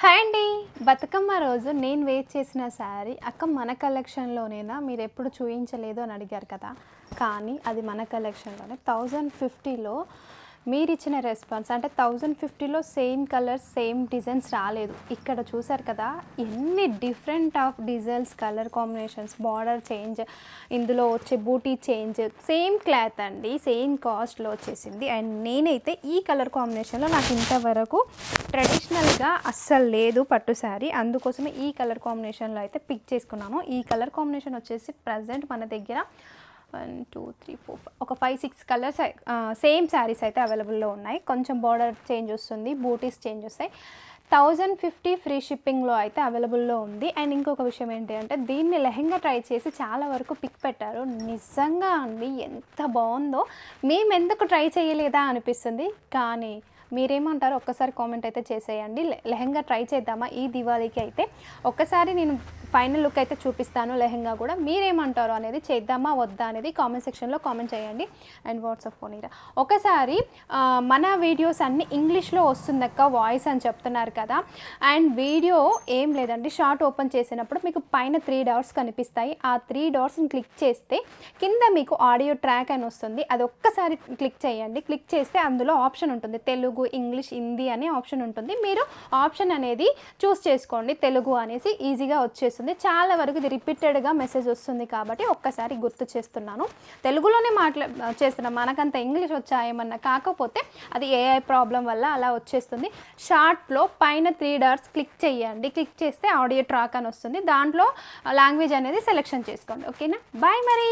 Hi అండి. బతుకమ్మ రోజు నేను వెయిట్ చేసిన శారీ అక్క మన కలెక్షన్లోనేనా? మీరు ఎప్పుడు చూపించలేదు అని అడిగారు కదా. కానీ అది మన కలెక్షన్లోనే. థౌజండ్ ఫిఫ్టీలో మీరు ఇచ్చిన రెస్పాన్స్ అంటే థౌజండ్ ఫిఫ్టీలో సేమ్ కలర్స్ సేమ్ డిజైన్స్ రాలేదు. ఇక్కడ చూసారు కదా ఎన్ని different of designs colour combinations border change ఇందులో వచ్చే బూటీ చేంజ్ సేమ్ క్లాత్ అండి సేమ్ కాస్ట్లో వచ్చేసింది. అండ్ నేనైతే ఈ కలర్ కాంబినేషన్లో నాకు ఇంతవరకు ట్రెడిషనల్గా అస్సలు లేదు పట్టు శారీ. అందుకోసమే ఈ కలర్ కాంబినేషన్లో అయితే పిక్ చేసుకున్నాను. ఈ కలర్ కాంబినేషన్ వచ్చేసి ప్రజెంట్ మన దగ్గర వన్ టూ త్రీ ఫోర్ ఒక five six colours same saris అయితే అవైలబుల్లో ఉన్నాయి. కొంచెం బార్డర్ చేంజ్ వస్తుంది బూటీస్ చేంజ్ వస్తాయి. థౌజండ్ ఫిఫ్టీ ఫ్రీ షిప్పింగ్లో అయితే అవైలబుల్లో ఉంది. అండ్ ఇంకొక విషయం ఏంటి అంటే దీన్ని లెహంగా ట్రై చేసి చాలా వరకు పిక్ పెట్టారు. నిజంగా అండి ఎంత బాగుందో. మేము ఎందుకు ట్రై చేయలేదా అనిపిస్తుంది. కానీ మీరేమంటారు ఒక్కసారి కామెంట్ అయితే చేసేయండి. లెహంగా ట్రై చేద్దామా? ఈ దివాళీకి అయితే ఒక్కసారి నేను ఫైనల్ లుక్ అయితే చూపిస్తాను లెహంగా కూడా. మీరేమంటారు అనేది చేద్దామా వద్దా అనేది కామెంట్ సెక్షన్లో కామెంట్ చేయండి. అండ్ వాట్సాప్ ఫోన్ ఇరా ఒకసారి మన వీడియోస్ అన్ని ఇంగ్లీష్లో వస్తుందక్క వాయిస్ అని చెప్తున్నారు కదా. అండ్ వీడియో ఏం లేదండి. షార్ట్ ఓపెన్ చేసినప్పుడు మీకు పైన త్రీ డాట్స్ కనిపిస్తాయి. ఆ త్రీ డాట్స్ని క్లిక్ చేస్తే కింద మీకు ఆడియో ట్రాక్ అని వస్తుంది. అది ఒక్కసారి క్లిక్ చేయండి. క్లిక్ చేస్తే అందులో ఆప్షన్ ఉంటుంది. తెలుగు తెలుగు ఇంగ్లీష్ హిందీ అనే ఆప్షన్ ఉంటుంది. మీరు ఆప్షన్ అనేది చూస్ చేసుకోండి. తెలుగు అనేసి ఈజీగా వచ్చేస్తుంది. చాలా వరకు ఇది రిపీటెడ్గా మెసేజ్ వస్తుంది కాబట్టి ఒక్కసారి గుర్తు చేస్తున్నాను. తెలుగులోనే మాట్లా చేస్తున్నాం మనకంత ఇంగ్లీష్ వచ్చా ఏమన్నా కాకపోతే అది ఏఐ ప్రాబ్లం వల్ల అలా వచ్చేస్తుంది. షార్ట్లో పైన త్రీ డాట్స్ క్లిక్ చేయండి. క్లిక్ చేస్తే ఆడియో ట్రాక్ అని వస్తుంది. దాంట్లో లాంగ్వేజ్ అనేది సెలెక్షన్ చేసుకోండి. ఓకేనా? బాయ్ మరి!